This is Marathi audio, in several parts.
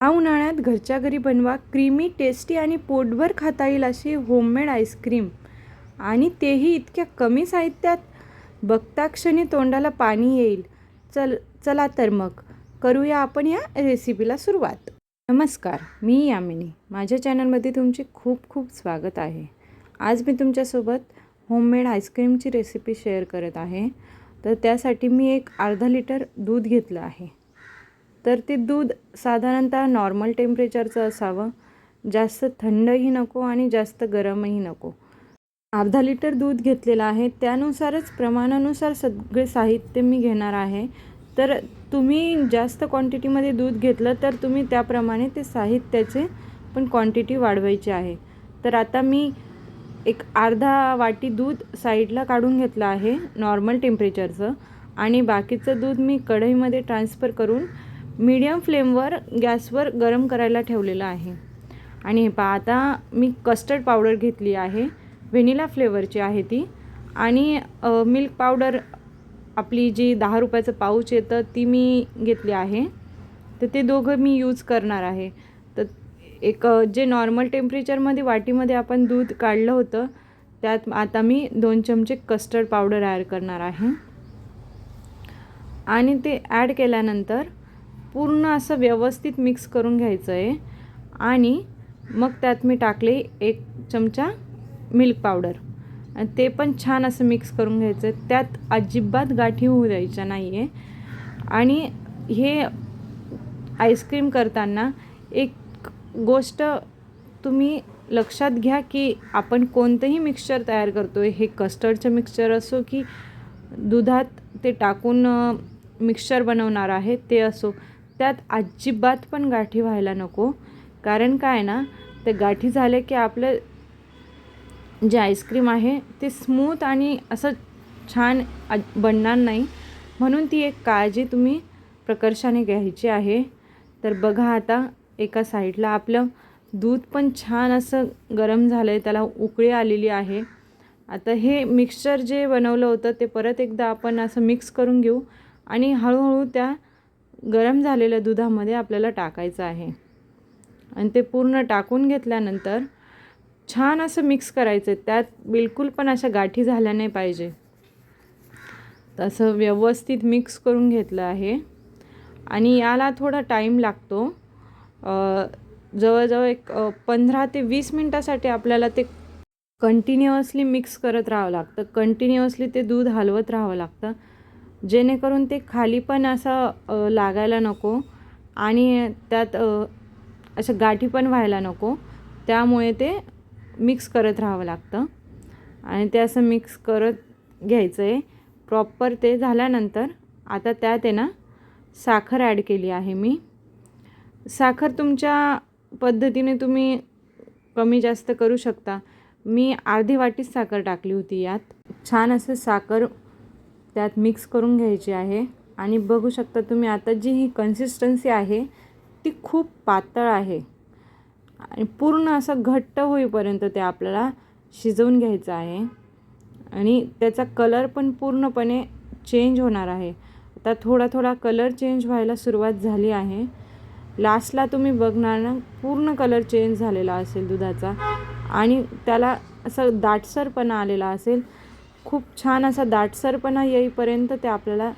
हा उन्हाळ्यात घरच्या घरी बनवा क्रीमी टेस्टी आणि पोटभर खाता येईल अशी होममेड आईस्क्रीम आणि तेही इतक्या कमी साहित्यात. बघता क्षणी तोंडाला पाणी येईल. चल चला तर मग. करूया आपण या रेसिपीला सुरुवात. नमस्कार मी यामिनी. माझ्या चॅनलमध्ये तुमचे खूप खूप स्वागत आहे. आज मी तुमच्यासोबत होममेड आईस्क्रीमची रेसिपी शेअर करत आहे. तर त्यासाठी मी एक अर्धा लिटर दूध घेतलं आहे. तर ते दूध साधारणतः नॉर्मल टेम्परेचरचं असावं. जास्त थंडही नको आणि जास्त गरमही नको. अर्धा लिटर दूध घेतलेलं आहे. त्यानुसारच प्रमाणानुसार सगळे साहित्य मी घेणार आहे. तर तुम्ही जास्त क्वांटिटीमध्ये दूध घेतलं तर तुम्ही त्याप्रमाणे ते साहित्याचे पण क्वांटिटी वाढवायची आहे. तर आता मी एक अर्धा वाटी दूध साईडला काढून घेतलं आहे नॉर्मल टेम्परेचरचं आणि बाकीचं दूध मी कढईमध्ये ट्रान्सफर करून मीडियम फ्लेमवर गॅसवर गरम करायला ठेवलेलं आहे. आणि हे पहा आता मी कस्टर्ड पावडर घेतली आहे. व्हेनिला फ्लेवरची आहे ती. आणि मिल्क पावडर आपली जी दहा रुपयाचं पाऊच येतं ती मी घेतली आहे. तर ते दोघं मी यूज करणार आहे. तर एक जे नॉर्मल टेम्परेचरमध्ये वाटीमध्ये आपण दूध काढलं होतं त्यात आता मी दोन चमचे कस्टर्ड पावडर ॲड करणार आहे. आणि ते ॲड केल्यानंतर पूर्ण असं व्यवस्थित मिक्स करून घ्यायचं आहे आणि मग त्यात मी टाकले एक चमचा मिल्क पावडर आणि ते पण छान असं मिक्स करून घ्यायचं आहे त्यात अजिबात गाठी होऊ द्यायच्या नाही आहे आणि हे आईस्क्रीम करताना एक गोष्ट तुम्ही लक्षात घ्या की आपण कोणतंही मिक्सचर तयार करतो आहे हे कस्टर्डचं मिक्सचर असो की दुधात ते टाकून मिक्सचर बनवणार आहे ते असो. त्यात अजिबात पण गाठी व्हायला नको. कारण काय ना ते गाठी झाले की आपलं जे आईस्क्रीम आहे ते स्मूथ आणि असं छान बनणार नाही. म्हणून ती एक काळजी तुम्ही प्रकर्षाने घ्यायची आहे. तर बघा आता एका साईडला आपलं दूध पण छान असं गरम झालं आहे त्याला उकळी आलेली आहे. आता हे मिक्सचर जे बनवलं होतं ते परत एकदा आपण असं मिक्स करून घेऊ. आणि हळूहळू त्या गरम झालेल्या दुधामध्ये आपल्याला टाकायचं आहे. आणि ते पूर्ण टाकून घेतल्यानंतर छान असं मिक्स करायचं. आहे त्यात बिलकुल पण अशा गाठी झाल्या नाही पाहिजे. तसं व्यवस्थित मिक्स करून घेतलं आहे. आणि याला थोडा टाईम लागतो. जवळजवळ एक पंधरा ते वीस मिनटासाठी आपल्याला ते कंटिन्युअसली मिक्स करत राहावं लागतं. कंटिन्युअसली ते दूध हलवत राहावं लागतं. जेणेकरून ते खाली पण असं लागायला नको आणि त्यात अशा गाठी पण व्हायला नको. त्यामुळे ते मिक्स करत राहावं लागतं. आणि ते असं मिक्स करत घ्यायचं आहे प्रॉपर ते झाल्यानंतर आता त्यात आहे ना साखर ॲड केली आहे मी. साखर तुमच्या पद्धतीने तुम्ही कमी जास्त करू शकता. मी अर्धी वाटीच साखर टाकली होती यात. छान असं साखर त्यात मिक्स करून घ्यायची आहे. आणि बघू शकता तुम्ही आता जी ही कन्सिस्टन्सी आहे ती खूप पातळ आहे. आणि पूर्ण असं घट्ट होईपर्यंत ते आपल्याला शिजवून घ्यायचं आहे. आणि त्याचा कलर पण पूर्णपणे चेंज होणार आहे. आता थोडा थोडा कलर चेंज व्हायला सुरुवात झाली आहे. लास्टला तुम्ही बघणार ना पूर्ण कलर चेंज झालेला असेल दुधाचा. आणि त्याला असं दाटसरपणा आलेला असेल. खूप छान असा दाटसरपणा येईपर्यंत ते आपल्याला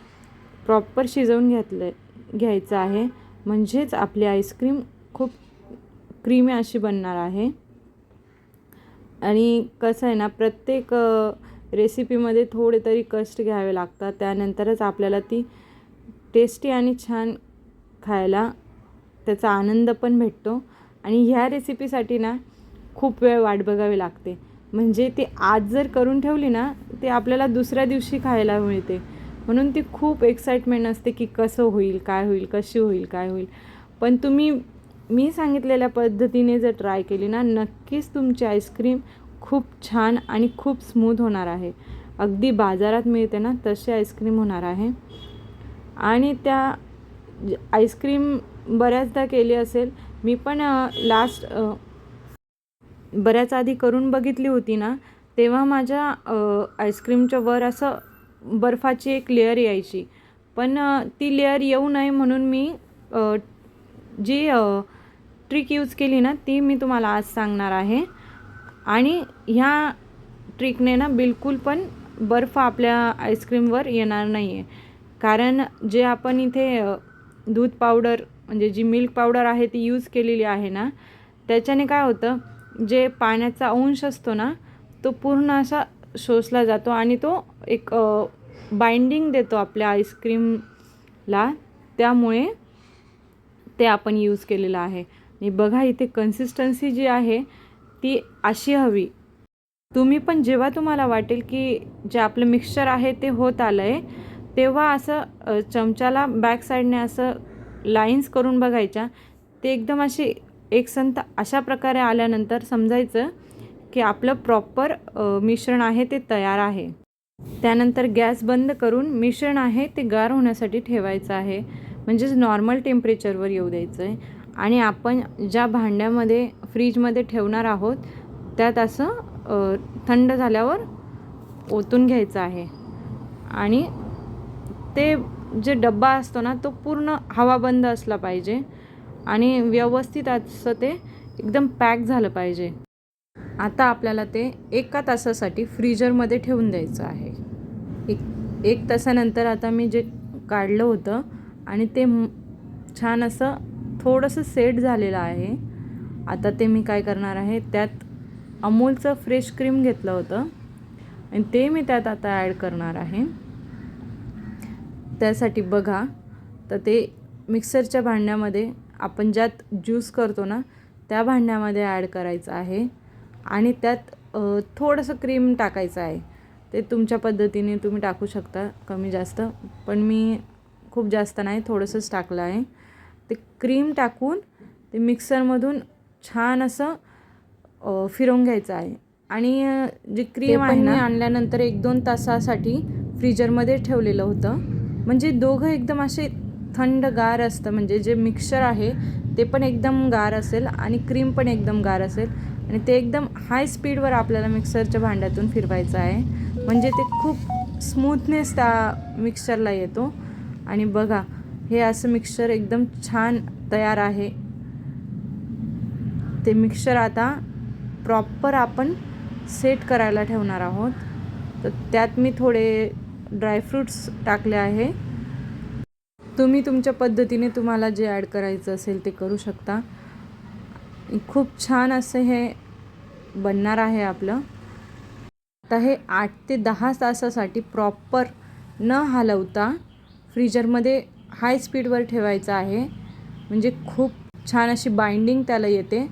प्रॉपर शिजवून घेतलं घ्यायचं आहे. म्हणजेच आपली आईस्क्रीम खूप क्रीमी अशी बनणार आहे. आणि कसं आहे ना प्रत्येक रेसिपीमध्ये थोडे तरी कष्ट घ्यावे लागतात. त्यानंतरच आपल्याला ती टेस्टी आणि छान खायला त्याचा आनंद पण भेटतो. आणि ह्या रेसिपीसाठी ना खूप वेळ वाट बघावी लागते. म्हणजे ती आज जर करून ठेवली ना ते आपल्याला दुसऱ्या दिवशी खायला मिळते. म्हणून ती खूप एक्साइटमेंट असते की कसं होईल काय होईल कशी होईल काय होईल. पण तुम्ही मी सांगितलेल्या पद्धतीने जर ट्राय केली ना नक्कीच तुमची आईस्क्रीम खूप छान आणि खूप स्मूथ होणार आहे. अगदी बाजारात मिळते ना तशी आईस्क्रीम होणार आहे. आणि त्या आईस्क्रीम बऱ्याचदा केली असेल. मी पण लास्ट बऱ्याच आधी करून बघितली होती ना तेव्हा माझ्या आईस्क्रीमच्या वर असं बर्फाची एक लेअर यायची. पण ती लेअर येऊ नये म्हणून मी जी ट्रिक यूज केली ना ती मी तुम्हाला आज सांगणार आहे. आणि ह्या ट्रिकने ना बिलकुल पण बर्फ आपल्या आईस्क्रीमवर येणार नाही आहे कारण जे आपण इथे दूध पावडर म्हणजे जी मिल्क पावडर आहे ती यूज केलेली आहे ना त्याच्याने काय होतं जे पाण्याचा अंश असतो ना तो पूर्ण असा शोषला जातो आणि तो एक बाइंडिंग देतो आपल्या आईस्क्रीमला त्यामुळे ते आपण यूज केलेलं आहे. आणि बघा इथे कन्सिस्टन्सी जी आहे ती अशी हवी. तुम्ही पण जेव्हा तुम्हाला वाटेल की जे आपलं मिक्सचर आहे ते होत आलं आहे तेव्हा असं चमच्याला बॅक साईडने असं लाईन्स करून बघायच्या. ते एकदम अशी एकसंत अशा प्रकारे आल्यानंतर समजायचं की आपलं प्रॉपर मिश्रण आहे ते तयार आहे. त्यानंतर गॅस बंद करून मिश्रण आहे ते गार होण्यासाठी ठेवायचं आहे. म्हणजेच नॉर्मल टेम्परेचरवर येऊ द्यायचं आहे आणि आपण ज्या भांड्यामध्ये फ्रीजमध्ये ठेवणार आहोत त्यात असं थंड झाल्यावर ओतून घ्यायचं आहे. आणि ते जे डब्बा असतो ना तो पूर्ण हवा बंद असला पाहिजे. आणि व्यवस्थित असं ते एकदम पॅक झालं पाहिजे. आता आपल्याला ते एका तासासाठी फ्रीजरमध्ये ठेवून द्यायचं आहे. एक एक तासानंतर आता मी जे काढलं होतं आणि ते छान असं थोडंसं सेट झालेलं आहे. आता ते मी काय करणार आहे त्यात अमूलचं फ्रेश क्रीम घेतलं होतं. आणि ते मी त्यात आता ॲड करणार आहे. त्यासाठी बघा तर ते मिक्सरच्या भांड्यामध्ये आपण ज्यात ज्यूस करतो ना त्या भांड्यामध्ये ॲड करायचं आहे. आणि त्यात थोडंसं क्रीम टाकायचं आहे. ते तुमच्या पद्धतीने तुम्ही टाकू शकता कमी जास्त. पण मी खूप जास्त नाही थोडंसंच टाकलं आहे. ते क्रीम टाकून ते मिक्सरमधून छान असं फिरवून घ्यायचं आहे. आणि जी क्रीम आहे ना. आणल्यानंतर एक दोन तासासाठी फ्रीजरमध्ये ठेवलेलं होतं. म्हणजे दोघं एकदम असे थंड गार असतं. म्हणजे जे मिक्सचर आहे ते पण एकदम गार असेल आणि क्रीम पण एकदम गार असेल. आणि ते एकदम हाय स्पीडवर आपल्याला मिक्सरच्या भांड्यातून फिरवायचं आहे. म्हणजे ते खूप स्मूथनेस त्या मिक्सरला येतो. आणि बघा हे असं मिक्सर एकदम छान तयार आहे. ते मिक्सर आता प्रॉपर आपण सेट करायला ठेवणार आहोत. तर त्यात मी थोडे ड्रायफ्रूट्स टाकले आहे. तुम्ही तुमच्या पद्धतीने तुम्हाला जे ॲड करायचं असेल ते करू शकता. खूप छान असं हे बनणार आहे आपलं. आता हे आठ ते दहा तासासाठी प्रॉपर न हलवता फ्रीजरमध्ये हाय स्पीडवर ठेवायचं आहे. म्हणजे खूप छान अशी बाइंडिंग त्याला येते.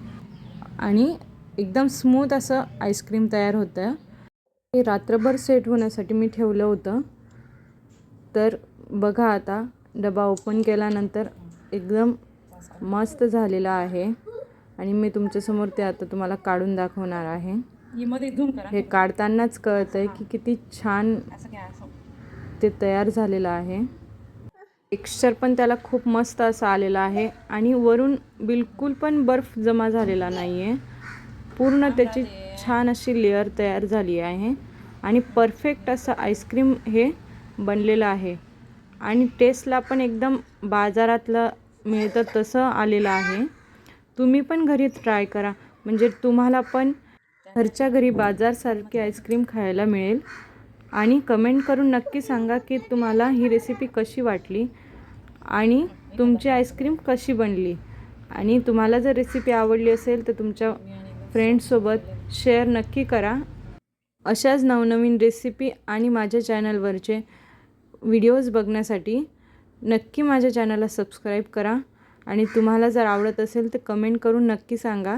आणि एकदम स्मूथ असं आईस्क्रीम तयार होतं. हे रात्रभर सेट होण्यासाठी मी ठेवलं होतं. तर बघा आता डबा ओपन केल्यानंतर एकदम मस्त झालेला आहे. आणि मी तुमच्यासमोर ते आता तुम्हाला काढून दाखवणार आहे. हे काढतानाच कळतं आहे की किती छान ते तयार झालेलं आहे. टेक्स्चर पण त्याला खूप मस्त असं आलेलं आहे आणि वरून बिलकुल पण बर्फ जमा झालेला नाही आहे पूर्ण त्याची छान अशी लेअर तयार झाली आहे आणि परफेक्ट असं आईस्क्रीम हे बनलेलं आहे. आणि टेस्टला पण एकदम बाजारातलं मिळतं तसं आलेलं आहे. तुम्ही पण घरी ट्राय करा. म्हणजे तुम्हाला पण घरच्या घरी बाजारसारखी आईस्क्रीम खायला मिळेल. आणि कमेंट करून नक्की सांगा की तुम्हाला ही रेसिपी कशी वाटली आणि तुमची आईस्क्रीम कशी बनली. आणि तुम्हाला जर रेसिपी आवडली असेल तर तुमच्या फ्रेंड्ससोबत शेअर नक्की करा. अशाच नवनवीन रेसिपी आणि माझ्या चॅनलवरचे व्हिडिओज बघण्यासाठी नक्की माझ्या चॅनलला सबस्क्राईब करा. आणि तुम्हाला जर आवडत असेल तर कमेंट करून नक्की सांगा.